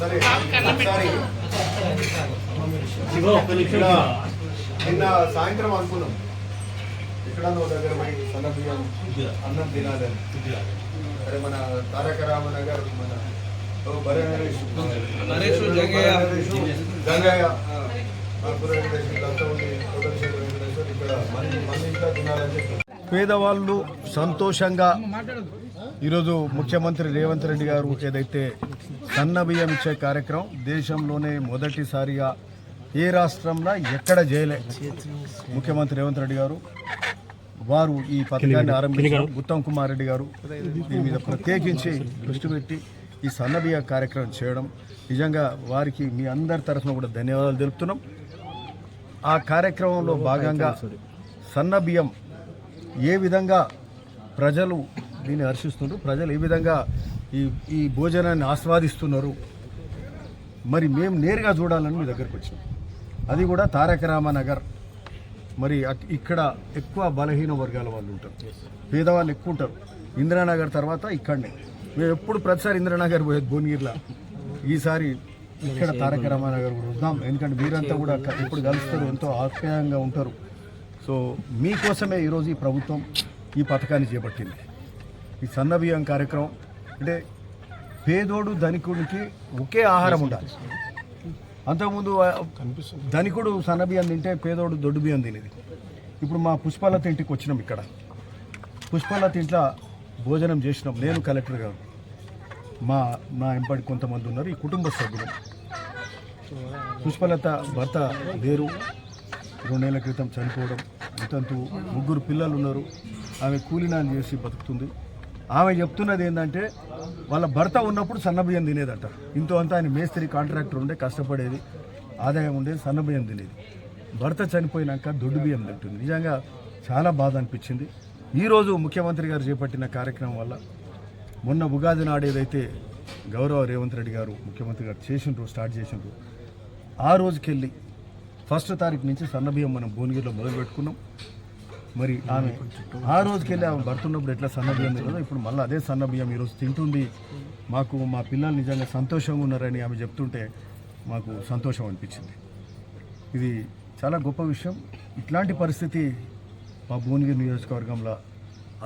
సరే. నిన్న సాయంత్రం అనుకున్నాం. ఇక్కడ నువ్వు దగ్గర పోయి సన్నబియ్యం అన్నం తినాలని అరే మన తారక రామనగర్ మన నరేష్ పేదవాళ్ళు సంతోషంగా ఈరోజు ముఖ్యమంత్రి రేవంత్ రెడ్డి గారు ఏదైతే సన్న బియ్యం ఇచ్చే కార్యక్రమం దేశంలోనే మొదటిసారిగా ఏ రాష్ట్రంలో ఎక్కడ చేయలే ముఖ్యమంత్రి రేవంత్ రెడ్డి గారు వారు ఈ పథకాన్ని ఆరంభించారు. ఉత్తమ్ కుమార్ రెడ్డి గారు దీని మీద ప్రత్యేకించి దృష్టి పెట్టి ఈ సన్నబియ్య కార్యక్రమం చేయడం. నిజంగా వారికి మీ అందరి తరఫున కూడా ధన్యవాదాలు తెలుపుతున్నాం. ఆ కార్యక్రమంలో భాగంగా సన్న బియ్యం ఏ విధంగా ప్రజలు దీన్ని హర్షిస్తున్నారు ప్రజలు ఏ విధంగా ఈ ఈ భోజనాన్ని ఆస్వాదిస్తున్నారు. మరి మేము నేరుగా చూడాలని మీ దగ్గరకు వచ్చినాం. అది కూడా తారక రామనగర్. మరి ఇక్కడ ఎక్కువ బలహీన వర్గాల వాళ్ళు ఉంటారు. పేదవాళ్ళు ఎక్కువ ఉంటారు. ఇందిరానగర్ తర్వాత ఇక్కడనే. మేము ఎప్పుడు ప్రతిసారి ఇందిరానగర్ పోయేది భువనగిరిలో. ఈసారి ఇక్కడ తారక రామానగర్ కూడా వద్దాం. ఎందుకంటే మీరంతా కూడా ఎప్పుడు కలుస్తారు ఎంతో ఆప్యాయంగా ఉంటారు. సో మీకోసమే ఈరోజు ఈ ప్రభుత్వం ఈ పథకాన్ని చేపట్టింది. ఈ సన్న బియ్యం కార్యక్రమం అంటే పేదోడు ధనికుడికి ఒకే ఆహారం ఉండాలి. అంతకుముందు ధనికుడు సన్న బియ్యం తింటే పేదోడు దొడ్డు బియ్యం తినేది. ఇప్పుడు మా పుష్పాలత ఇంటికి వచ్చినాం ఇక్కడ. పుష్పాలత ఇంట్లో భోజనం చేసినాం. నేను కలెక్టర్ గారు. మా నా ఎంపడి కొంతమంది ఉన్నారు ఈ కుటుంబ సభ్యులు. పుష్పలత భర్త లేరు రెండేళ్ళ క్రితం చనిపోవడం. అంతంతు ముగ్గురు పిల్లలు ఉన్నారు. ఆమె కూలినాలు చేసి బతుకుతుంది. ఆమె చెప్తున్నది ఏంటంటే వాళ్ళ భర్త ఉన్నప్పుడు సన్నబియ్యం తినేదట. ఇంతో అంతా ఆయన మేస్త్రి కాంట్రాక్టర్ ఉండే కష్టపడేది. ఆదాయం ఉండేది సన్నబియ్యం తినేది. భర్త చనిపోయినాక దొడ్డు బియ్యం తింటుంది. నిజంగా చాలా బాధ అనిపించింది. ఈరోజు ముఖ్యమంత్రి గారు చేపట్టిన కార్యక్రమం వల్ల మొన్న ఉగాది నాడు ఏదైతే గౌరవ రేవంత్ రెడ్డి గారు ముఖ్యమంత్రి గారు చేసిండ్రు స్టార్ట్ చేసిండ్రు ఆ రోజుకెళ్ళి ఫస్ట్ తారీఖు నుంచి సన్నబియ్యం మనం భువనగిరిలో మొదలు పెట్టుకున్నాం మరి ఆమె ఆ రోజుకెళ్ళి ఆమె భర్త ఉన్నప్పుడు ఎట్లా సన్నబియ్యం తినదో ఇప్పుడు మళ్ళీ అదే సన్నబియ్యం ఈరోజు తింటుంది. మాకు మా పిల్లలు నిజంగా సంతోషంగా ఉన్నారని ఆమె చెప్తుంటే మాకు సంతోషం అనిపించింది. ఇది చాలా గొప్ప విషయం. ఇట్లాంటి పరిస్థితి మా భువనగిరి నియోజకవర్గంలో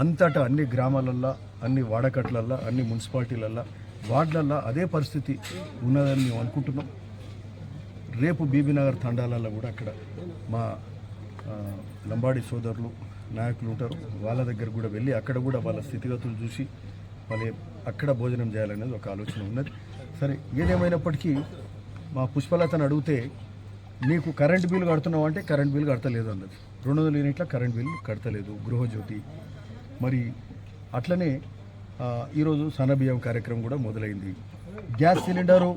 అంతటా అన్ని గ్రామాలల్లో అన్ని వాడకట్లల్లో అన్ని మున్సిపాలిటీలల్లో వార్డులల్లో అదే పరిస్థితి ఉన్నదని మేము అనుకుంటున్నాం. రేపు బీబీనగర్ తండాలలో కూడా అక్కడ మా లంబాడి సోదరులు నాయకులు ఉంటారు. వాళ్ళ దగ్గర కూడా వెళ్ళి అక్కడ కూడా వాళ్ళ స్థితిగతులు చూసి మళ్ళీ అక్కడ భోజనం చేయాలనేది ఒక ఆలోచన ఉన్నది. సరే ఏదేమైనప్పటికీ మా పుష్పలతను అడిగితే నీకు కరెంట్ బిల్లు కడుతున్నావు అంటే కరెంట్ బిల్లు కడతలేదు అన్నది. రెండు వందల యూనిట్ల కరెంట్ బిల్ కడతలేదు గృహజ్యోతి. మరి అట్లనే ఈరోజు సన్నబియ్యం కార్యక్రమం కూడా మొదలైంది. గ్యాస్ సిలిండరు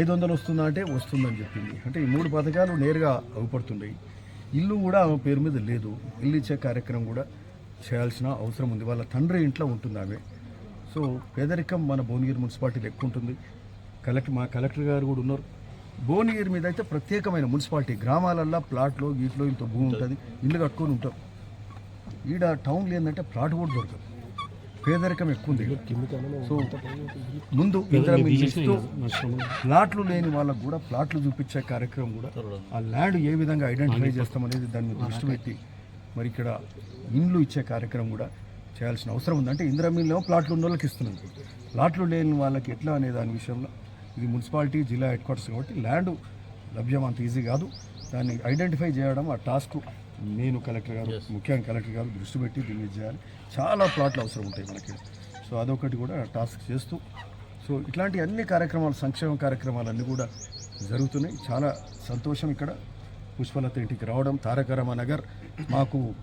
ఐదు వందలు వస్తుందా అంటే వస్తుందని చెప్పింది. అంటే ఈ మూడు పథకాలు నేరుగా అవుపడుతున్నాయి ఇల్లు కూడా ఆమె పేరు మీద లేదు. ఇల్లు ఇచ్చే కార్యక్రమం కూడా చేయాల్సిన అవసరం ఉంది. వాళ్ళ తండ్రి ఇంట్లో ఉంటుంది ఆమె. సో పేదరికం మన భువనగిరి మున్సిపాలిటీలో ఎక్కువ ఉంటుంది. కలెక్టర్ మా కలెక్టర్ గారు కూడా ఉన్నారు. భువనగిరి మీద అయితే ప్రత్యేకమైన మున్సిపాలిటీ. గ్రామాలల్లో ప్లాట్లో వీటిలో ఇంత భూమి ఉంటుంది. ఇల్లు కట్టుకొని ఉంటారు ఈడ టౌన్లో ఏంటంటే ప్లాట్ కూడా దొరకదు. పేదరికం ఎక్కువ ఉంది సో ముందు ఇస్తూ ప్లాట్లు లేని వాళ్ళకు కూడా ప్లాట్లు చూపించే కార్యక్రమం కూడా ఆ ల్యాండ్ ఏ విధంగా ఐడెంటిఫై చేస్తామనేది దాని మీద దృష్టి పెట్టి మరి ఇక్కడ ఇండ్లు ఇచ్చే కార్యక్రమం కూడా చేయాల్సిన అవసరం ఉంది. అంటే ఇందిరామీలో ప్లాట్లు ఉన్న వాళ్ళకి ఇస్తున్నాం. ప్లాట్లు లేని వాళ్ళకి ఎట్లా అనే దాని విషయంలో ఇది మున్సిపాలిటీ జిల్లా హెడ్ క్వార్టర్స్ కాబట్టి ల్యాండ్ లభ్యం అంత ఈజీ కాదు. దాన్ని ఐడెంటిఫై చేయడం ఆ టాస్క్ నేను కలెక్టర్ గారు ముఖ్యంగా కలెక్టర్ గారు దృష్టి పెట్టి దీన్ని చేయాలి. చాలా ప్లాట్లు అవసరం ఉంటాయి మనకి. సో అదొకటి కూడా టాస్క్ చేస్తూ సో ఇట్లాంటి అన్ని కార్యక్రమాలు సంక్షేమ కార్యక్రమాలన్నీ కూడా జరుగుతున్నాయి. చాలా సంతోషం ఇక్కడ. పుష్పలత ఇంటికి రావడం తారక నగర్ మాకు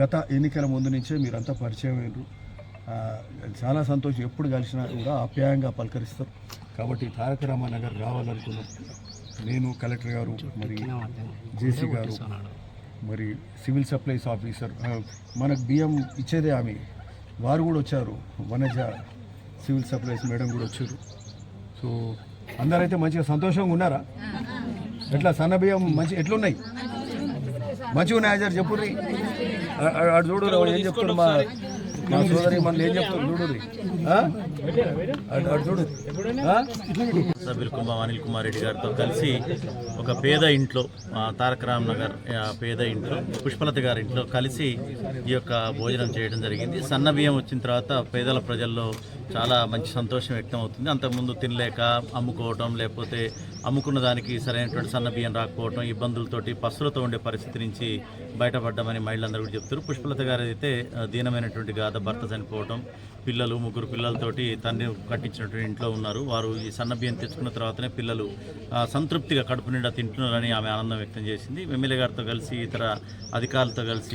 గత ఎన్నికల ముందు నుంచే మీరంతా పరిచయం అయ్యారు ఆ, చాలా సంతోషం. ఎప్పుడు కలిసినా కూడా ఆప్యాయంగా పలకరిస్తారు. కాబట్టి తారక నగర్ రావాలనుకున్నాం నేను కలెక్టర్ గారు మరి జేసీ గారు మరి సివిల్ సప్లైస్ ఆఫీసర్ మనకు బియ్యం ఇచ్చేదే ఆమె. వారు కూడా వచ్చారు. వనజ సివిల్ సప్లైస్ మేడం కూడా వచ్చారు. సో అందరైతే మంచిగా సంతోషంగా ఉన్నారా? ఎట్లా సన్న బియ్యం మంచి ఎట్లున్నాయి? మంచిగా ఉన్నాయి సార్ చెప్పుర్రి? ఆ- చూడు ఏం చెప్తాడు నా సోదరి మనల్ని ఏం చెప్తాం చూడు చూడు. ఆ? కుంభం అనిల్ కుమార్ రెడ్డి గారితో కలిసి ఒక పేద ఇంట్లో తారక రామ్ నగర్ పేద ఇంట్లో పుష్పలత గారి ఇంట్లో కలిసి ఈ యొక్క భోజనం చేయడం జరిగింది. సన్న బియ్యం వచ్చిన తర్వాత పేదల ప్రజల్లో చాలా మంచి సంతోషం వ్యక్తం అవుతుంది. అంతకుముందు తినలేక అమ్ముకోవటం లేకపోతే అమ్ముకున్న దానికి సరైనటువంటి సన్న బియ్యం రాకపోవటం ఇబ్బందులతోటి పసులతో ఉండే పరిస్థితి నుంచి బయటపడ్డామని మహిళలందరూ కూడా చెప్తారు పుష్పలత గారు అయితే దీనమైనటువంటి గారు గాథ భర్త చనిపోవటం పిల్లలు ముగ్గురు పిల్లలతోటి తండ్రి కట్టించినటువంటి ఇంట్లో ఉన్నారు. వారు ఈ సన్న బియ్యం తెచ్చుకున్న తర్వాతనే పిల్లలు సంతృప్తిగా కడుపు నిండా తింటున్నారని ఆమె ఆనందం వ్యక్తం చేసింది. ఎమ్మెల్యే గారితో కలిసి ఇతర అధికారులతో కలిసి